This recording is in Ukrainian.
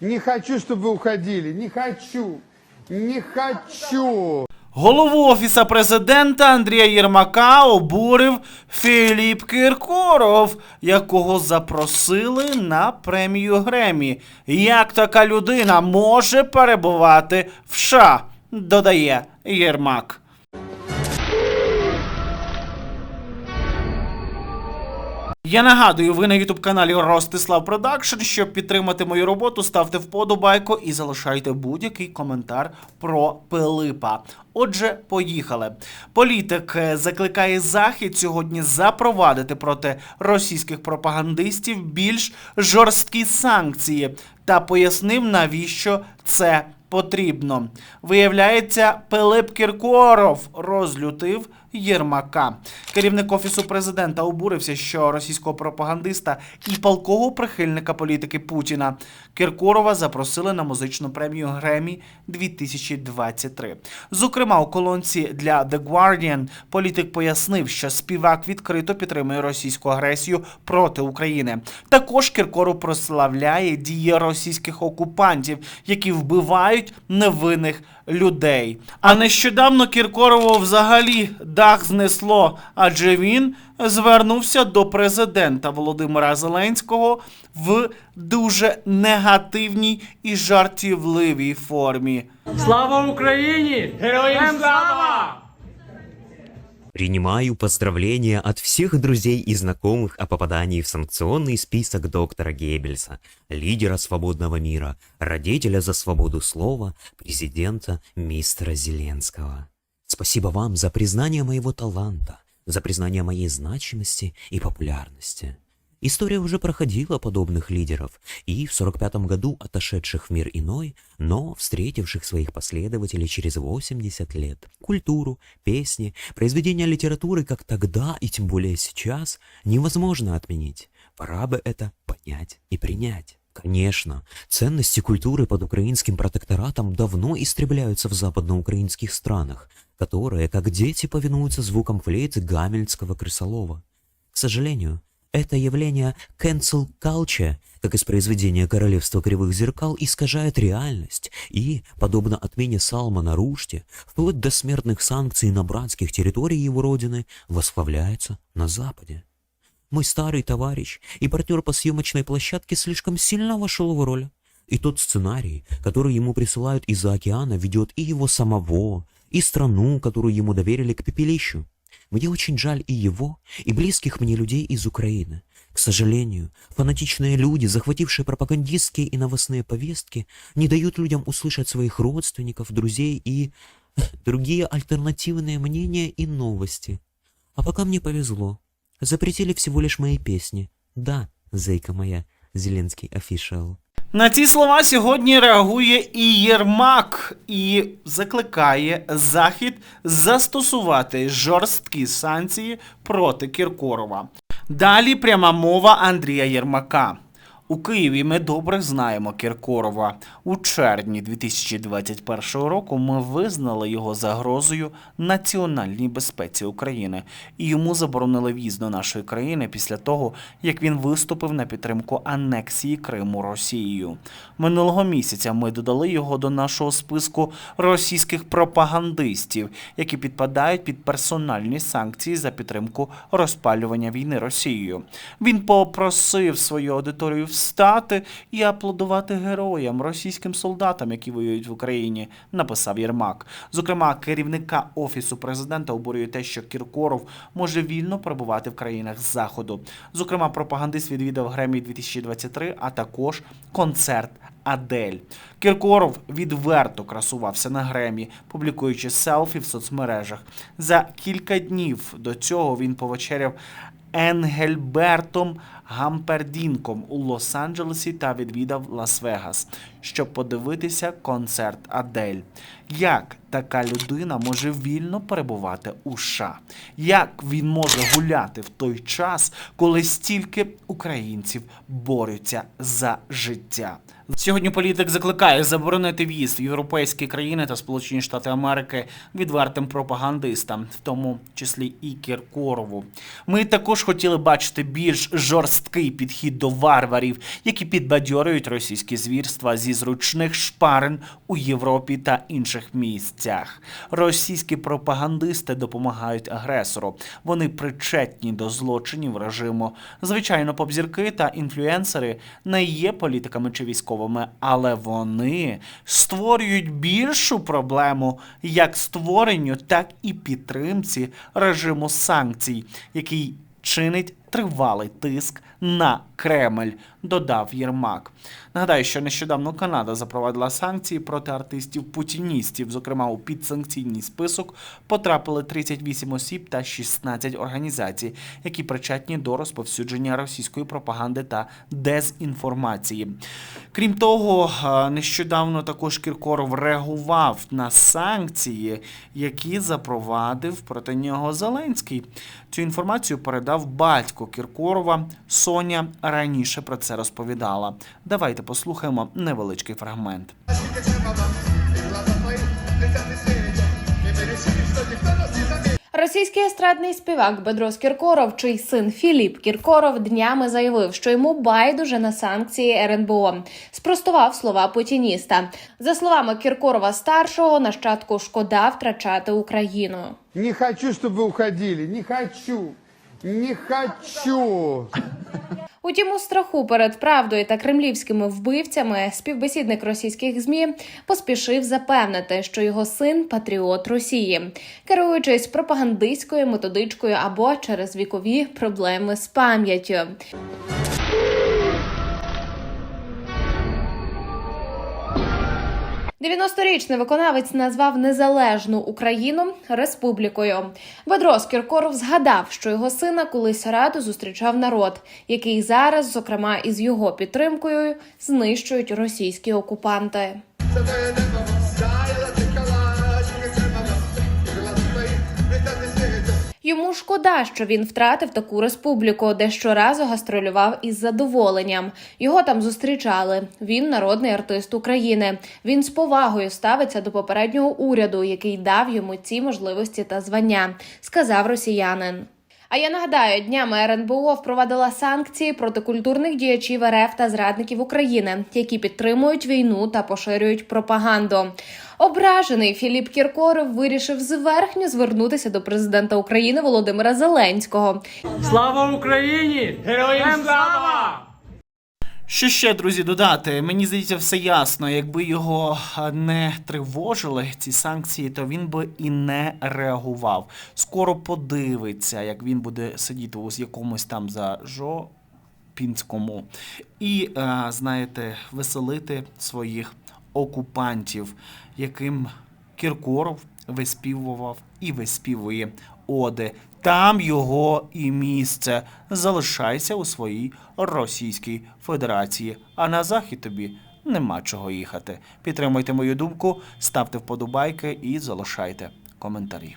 Не хочу, чтобы вы уходили. Не хочу. Не хочу. Голову офіса президента Андрія Єрмака обурив Філіп Кіркоров, якого запросили на премію Гремі. Як така людина може перебувати в США? Додає Єрмак. Я нагадую, ви на ютуб каналі Ростислав Продакшн. Щоб підтримати мою роботу, ставте вподобайку і залишайте будь-який коментар про Пилипа. Отже, поїхали. Політик е, закликає Захід сьогодні запровадити проти російських пропагандистів більш жорсткі санкції та пояснив, навіщо це потрібно. Виявляється, Пилип Кіркоров розлютив Єрмака. Керівник офісу президента обурився, що російського пропагандиста і палкого прихильника політики Путіна Кіркорова запросили на музичну премію Гремі 2023. Зокрема, у колонці для The Guardian політик пояснив, що співак відкрито підтримує російську агресію проти України. Також Кіркоров прославляє дії російських окупантів, які вбивають невинних людей. А нещодавно Кіркорову взагалі дах знесло, адже він звернувся до президента Володимира Зеленського в дуже негативній і жартівливій формі. Слава Україні! Героям слава! Принимаю поздравления от всех друзей и знакомых о попадании в санкционный список доктора Геббельса, лидера свободного мира, родителя за свободу слова, президента мистера Зеленского. Спасибо вам за признание моего таланта, за признание моей значимости и популярности. История уже проходила подобных лидеров, и в 45 году отошедших в мир иной, но встретивших своих последователей через 80 лет. Культуру, песни, произведения литературы как тогда и тем более сейчас невозможно отменить. Пора бы это понять и принять. Конечно, ценности культуры под украинским протекторатом давно истребляются в западноукраинских странах, которые, как дети, повинуются звукам флейты гамельнского крысолова. К сожалению, это явление cancel culture, как из произведения «Королевство кривых зеркал», искажает реальность и, подобно отмене Салмана Рушти, вплоть до смертных санкций на братских территориях его родины, восславляется на Западе. Мой старый товарищ и партнер по съемочной площадке слишком сильно вошел в роль. И тот сценарий, который ему присылают из-за океана, ведет и его самого, и страну, которую ему доверили к пепелищу. Мне очень жаль и его, и близких мне людей из Украины. К сожалению, фанатичные люди, захватившие пропагандистские и новостные повестки, не дают людям услышать своих родственников, друзей и другие альтернативные мнения и новости. А пока мне повезло. Запретили всего лишь мои песни. Да, зайка моя, Зеленский офишал. На ці слова сьогодні реагує і Єрмак і закликає Захід застосувати жорсткі санкції проти Кіркорова. Далі пряма мова Андрія Єрмака. У Києві ми добре знаємо Кіркорова. У червні 2021 року ми визнали його загрозою національній безпеці України і йому заборонили в'їзд до нашої країни після того, як він виступив на підтримку анексії Криму Росією. Минулого місяця ми додали його до нашого списку російських пропагандистів, які підпадають під персональні санкції за підтримку розпалювання війни Росією. Він попросив свою аудиторію встати і аплодувати героям, російським солдатам, які воюють в Україні, написав Єрмак. Зокрема, керівника офісу президента обурює те, що Кіркоров може вільно перебувати в країнах заходу. Зокрема, пропагандист відвідав Гремі 2023, а також концерт. Адель Кіркоров відверто красувався на Гремі, публікуючи селфі в соцмережах. За кілька днів до цього він повечеряв Енгельбертом Гампердінком у Лос-Анджелесі та відвідав Лас-Вегас, щоб подивитися концерт Адель. Як така людина може вільно перебувати у США? Як він може гуляти в той час, коли стільки українців борються за життя? Сьогодні політик закликає заборонити в'їзд в європейські країни та Сполучені Штати Америки відвертим пропагандистам, в тому числі і Кіркорову. Ми також хотіли бачити більш жорсткі жорсткий підхід до варварів, які підбадьорюють російські звірства зі зручних шпарин у Європі та інших місцях. Російські пропагандисти допомагають агресору. Вони причетні до злочинів режиму. Звичайно, попзірки та інфлюенсери не є політиками чи військовими, але вони створюють більшу проблему як створенню, так і підтримці режиму санкцій, який чинить тривалий тиск на Кремль, додав Єрмак. Нагадаю, що нещодавно Канада запровадила санкції проти артистів-путіністів. Зокрема, у підсанкційний список потрапили 38 осіб та 16 організацій, які причетні до розповсюдження російської пропаганди та дезінформації. Крім того, е, нещодавно також Кіркоров реагував на санкції, які запровадив проти нього Зеленський. Цю інформацію передав батько Кіркорова. Соня раніше про це розповідала. Давайте послухаємо невеличкий фрагмент. Російський естрадний співак Бедрос Кіркоров, чий син Філіп Кіркоров днями заявив, що йому байдуже на санкції РНБО. Спростував слова путініста. За словами Кіркорова старшого, нащадку шкода втрачати Україну. Не хочу, чтобы вы уходили. Не хочу. Не хочу. Утім, у страху перед правдою та кремлівськими вбивцями співбесідник російських змі поспішив запевнити, що його син патріот Росії, керуючись пропагандистською методичкою або через вікові проблеми з пам'яттю. Дев'яносторічний виконавець назвав незалежну Україну республікою. Бедрос Кіркоров згадав, що його сина колись радо зустрічав народ, який зараз, зокрема із його підтримкою, знищують російські окупанти. Шкода, що він втратив таку республіку, де щоразу гастролював із задоволенням. Його там зустрічали. Він народний артист України. Він з повагою ставиться до попереднього уряду, який дав йому ці можливості та звання, сказав росіянин. А я нагадаю, днями РНБО впровадила санкції проти культурних діячів РФ та зрадників України, які підтримують війну та поширюють пропаганду. Ображений Філіп Кіркоров вирішив зверхньо звернутися до президента України Володимира Зеленського. Слава Україні! Героям слава! Що ще, друзі, додати? Мені здається, все ясно. Якби його не тривожили ці санкції, то він би і не реагував. Скоро подивиться, як він буде сидіти у якомусь там за Жопінському і, знаєте, веселити своїх окупантів, яким Кіркоров виспівував і виспівує оди. Там його і місце. Залишайся у своїй Російській Федерації, а на захід тобі нема чого їхати. Підтримуйте мою думку, ставте вподобайки і залишайте коментарі.